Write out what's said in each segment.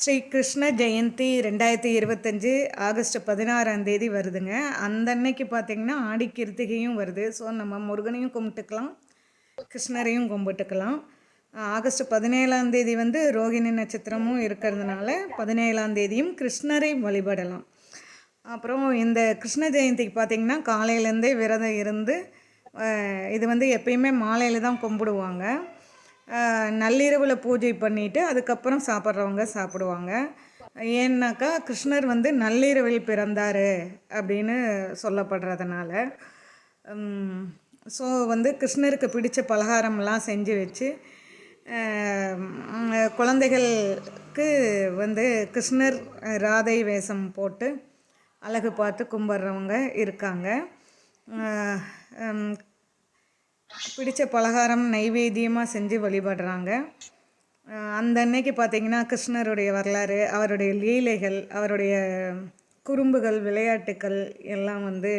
ஸ்ரீ கிருஷ்ண ஜெயந்தி ரெண்டாயிரத்தி இருபத்தஞ்சி ஆகஸ்ட் பதினாறாம் தேதி வருதுங்க. அந்த அன்னைக்கு பார்த்திங்கன்னா ஆடி கிருத்திகையும் வருது. ஸோ நம்ம முருகனையும் கும்பிட்டுக்கலாம் கிருஷ்ணரையும் கும்பிட்டுக்கலாம். ஆகஸ்ட் பதினேழாம் தேதி வந்து ரோகிணி நட்சத்திரமும் இருக்கிறதுனால பதினேழாம் தேதியும் கிருஷ்ணரை வழிபடலாம். அப்புறம் இந்த கிருஷ்ண ஜெயந்திக்கு பார்த்திங்கன்னா காலையிலேருந்தே விரதம் இருந்து இது வந்து எப்பயுமே மாலையில் தான் கும்பிடுவாங்க. நள்ளிரவில் பூஜை பண்ணிவிட்டு அதுக்கப்புறம் சாப்பிட்றவங்க சாப்பிடுவாங்க. ஏன்னாக்கா கிருஷ்ணர் வந்து நள்ளிரவில் பிறந்தார் அப்படின்னு சொல்லப்படுறதுனால ஸோ வந்து கிருஷ்ணருக்கு பிடிச்ச பலகாரம்லாம் செஞ்சு வச்சு குழந்தைகளுக்கு வந்து கிருஷ்ணர் ராதை வேஷம் போட்டு அழகு பார்த்து கும்பிட்றவங்க இருக்காங்க. பிடித்த பலகாரம் நைவேத்தியமாக செஞ்சு வழிபடுறாங்க. அந்த அன்னைக்கு பார்த்தீங்கன்னா கிருஷ்ணருடைய வரலாறு அவருடைய லீலைகள் அவருடைய குறும்புகள் விளையாட்டுக்கள் எல்லாம் வந்து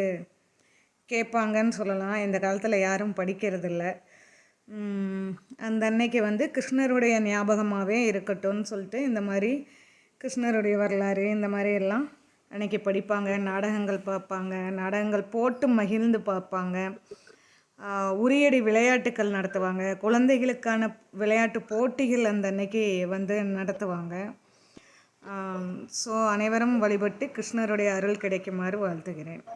கேட்பாங்கன்னு சொல்லலாம். இந்த காலத்தில் யாரும் படிக்கிறதில்ல. அந்த அன்னைக்கு வந்து கிருஷ்ணருடைய ஞாபகமாகவே இருக்கட்டும்னு சொல்லிட்டு இந்த மாதிரி கிருஷ்ணருடைய வரலாறு இந்த மாதிரி எல்லாம் அன்னைக்கு படிப்பாங்க. நாடகங்கள் பார்ப்பாங்க. நாடகங்கள் போட்டு மகிழ்ந்து பார்ப்பாங்க. உரியடி விளையாட்டுக்கள் நடத்துவாங்க. குழந்தைகளுக்கான விளையாட்டு போட்டிகள் அந்த அன்னைக்கு வந்து நடத்துவாங்க. ஸோ அனைவரும் வழிபட்டு கிருஷ்ணருடைய அருள் கிடைக்குமாறு வாழ்த்துகிறேன்.